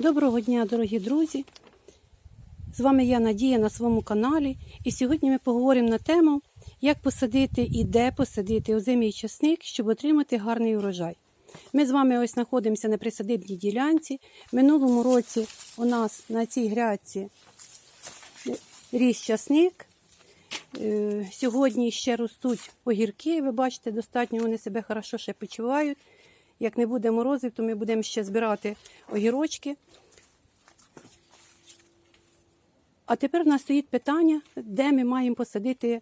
Доброго дня, дорогі друзі! З вами я Надія на своєму каналі. І сьогодні ми поговоримо на тему, як посадити і де посадити озимий часник, щоб отримати гарний урожай. Ми з вами ось знаходимося на присадибній ділянці. Минулому році у нас на цій грядці ріс часник. Е, Сьогодні ще ростуть огірки. Ви бачите, достатньо вони себе хорошо ще почувають. Як не буде морозів, то ми будемо ще збирати огірочки. А тепер в нас стоїть питання, де ми маємо посадити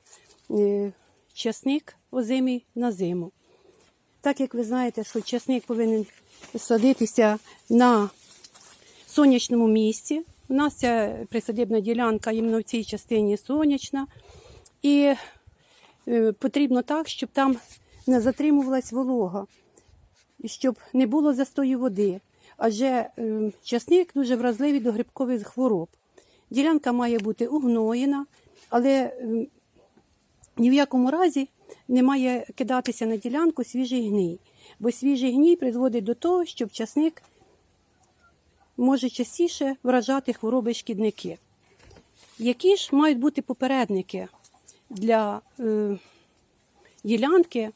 е, часник озимий на зиму. Так як ви знаєте, що часник повинен садитися на сонячному місці. У нас ця присадибна ділянка іменно в цій частині сонячна. І е, потрібно так, щоб там не затримувалась волога, щоб не було застою води. Адже е, часник дуже вразливий до грибкових хвороб. Ділянка має бути угноєна, але е, ні в якому разі не має кидатися на ділянку свіжий гній, бо свіжий гній призводить до того, що часник може частіше вражати хвороби шкідники. Які ж мають бути попередники для е, ділянки,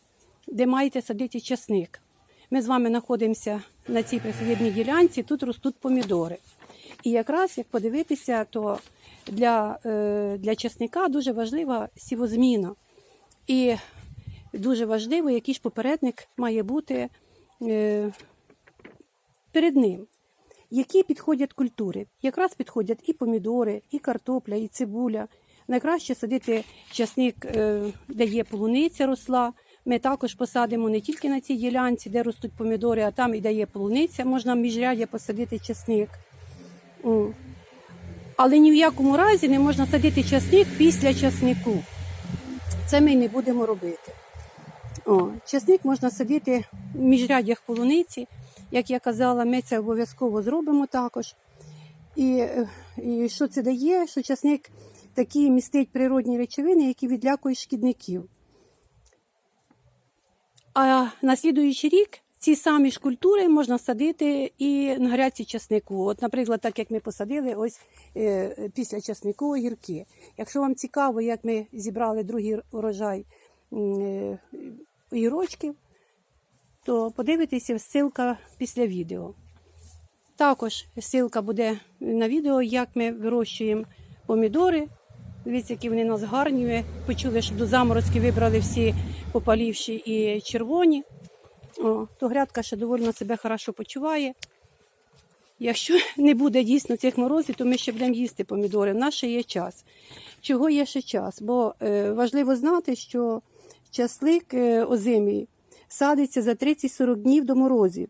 де маєте садити часник? Ми з вами знаходимося на цій присадибній ділянці, тут ростуть помідори. І якраз як подивитися, то для, е, для часника дуже важлива сівозміна. І дуже важливо, який ж попередник має бути е, перед ним. Які підходять культури? Якраз підходять і помідори, і картопля, і цибуля. Найкраще садити часник, е, де є полуниця росла. Ми також посадимо не тільки на цій ділянці, де ростуть помідори, а там і де є полуниця, можна в міжряддя посадити часник. Але ні в якому разі не можна садити часник після часнику. Це ми не будемо робити. О, часник можна садити в міжряддях полуниці. Як я казала, ми це обов'язково зробимо також. І, е, і що це дає? Що часник такі містить природні речовини, які відлякують шкідників. А на слідуючий рік ці самі ж культури можна садити і на грядці часнику. От, наприклад, так як ми посадили ось е, після часнику огірки. Якщо вам цікаво, як ми зібрали другий урожай е, огірочків, то подивитися ссылка після відео. Також ссылка буде на відео, як ми вирощуємо помідори. Дивіться, які вони нас гарні. Ми почули, що до заморозки вибрали всі попалівші і червоні. О, то грядка ще доволі себе хорошо почуває. Якщо не буде дійсно цих морозів, то ми ще будемо їсти помідори. В нас ще є час. Чого є ще час? Бо е, важливо знати, що часлик е, озимий садиться за 30-40 днів до морозів.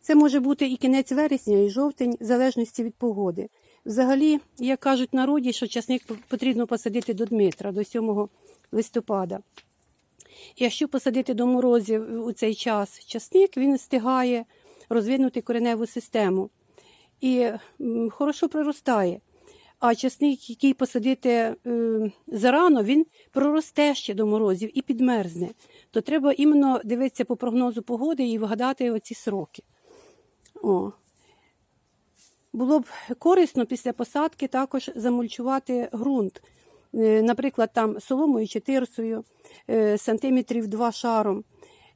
Це може бути і кінець вересня, і жовтень, в залежності від погоди. Взагалі, як кажуть народі, що часник потрібно посадити до Дмитра, до 7 листопада. Якщо посадити до морозів у цей час часник, він встигає розвинути кореневу систему і хорошо проростає. А часник, який посадити е, зарано, він проросте ще до морозів і підмерзне. То треба іменно дивитися по прогнозу погоди і вгадати оці сроки. О. Було б корисно після посадки також замульчувати ґрунт. Е, Наприклад, там соломою чи тирсою, е, сантиметрів два шаром.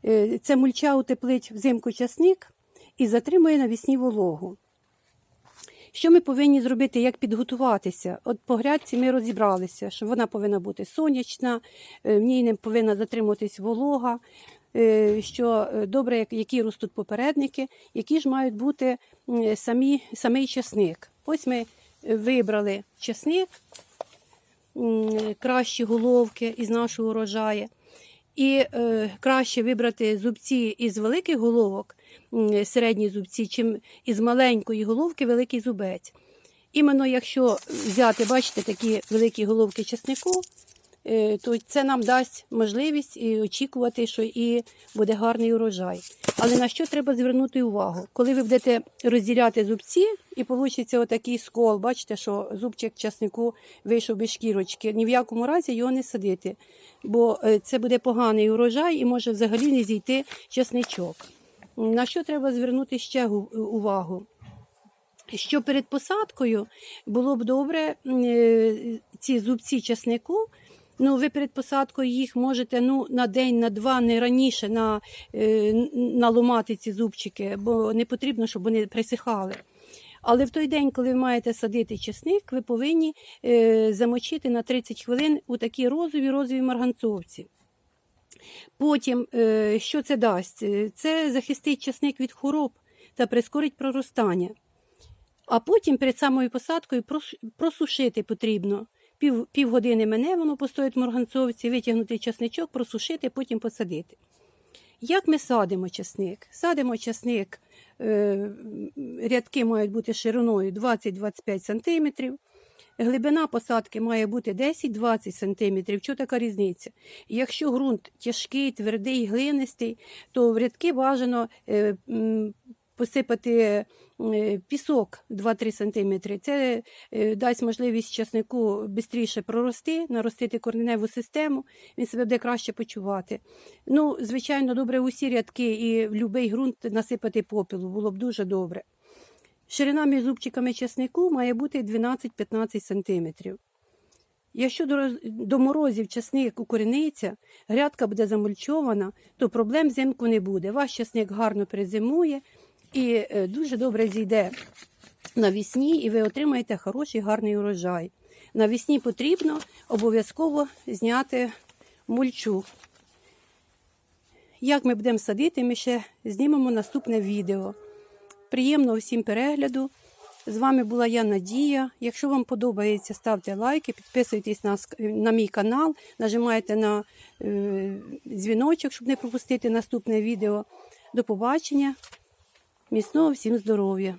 Е, Це мульча утеплить взимку часник і затримує навісні вологу. Що ми повинні зробити, як підготуватися? От по грядці ми розібралися, що вона повинна бути сонячна, в ній не повинна затримуватись волога, що е, добре, які ростуть попередники, які ж мають бути самі, самий часник. Ось ми е, вибрали часник, кращі головки із нашого урожаю. І е, краще вибрати зубці із великих головок, середні зубці, чим із маленької головки великий зубець. Іменно якщо взяти, бачите, такі великі головки чеснику, е, то це нам дасть можливість і очікувати, що і буде гарний урожай. Але на що треба звернути увагу? Коли ви будете розділяти зубці, і вийде отакий скол, бачите, що зубчик часнику вийшов без шкірочки, ні в якому разі його не садити, бо е, це буде поганий урожай і може взагалі не зійти часничок. На що треба звернути ще увагу? що перед посадкою було б добре е, ці зубці часнику. Ну, ви перед посадкою їх можете ну, на день, на два, не раніше на, е, н- наломати ці зубчики, бо не потрібно, щоб вони присихали. Але в той день, коли ви маєте садити чесник, ви повинні е, замочити на 30 хвилин у такі розові розові марганцовці. Потім, е, що це дасть? Е, Це захистить часник від хвороб та прискорить проростання. А потім перед самою посадкою просушити потрібно. Пів, півгодини мене воно постоїть в марганцовці, витягнути часничок, просушити, потім посадити. Як ми садимо часник? Садимо часник, е, рядки мають бути шириною 20-25 см. Глибина посадки має бути 10-20 см. Що така різниця? Якщо ґрунт тяжкий, твердий, глинистий, то в рядки бажано е, посипати е, пісок 2-3 см. Це е, дасть можливість часнику швидше прорости, наростити кореневу систему, він себе буде краще почувати. Ну, звичайно, добре усі рядки і в будь-який ґрунт насипати попілу, було б дуже добре. Ширина між зубчиками часнику має бути 12-15 см. Якщо до, до морозів часник укорениться, грядка буде замульчована, то проблем взимку не буде. Ваш часник гарно перезимує і е, дуже добре зійде навісні, і ви отримаєте хороший гарний урожай. Навісні потрібно обов'язково зняти мульчу. Як ми будемо садити, ми ще знімемо наступне відео. Приємного всім перегляду. З вами була я Надія. Якщо вам подобається, ставте лайки, підписуйтесь на, на мій канал, нажимайте на е, дзвіночок, щоб не пропустити наступне відео. До побачення. Міцного всім здоров'я!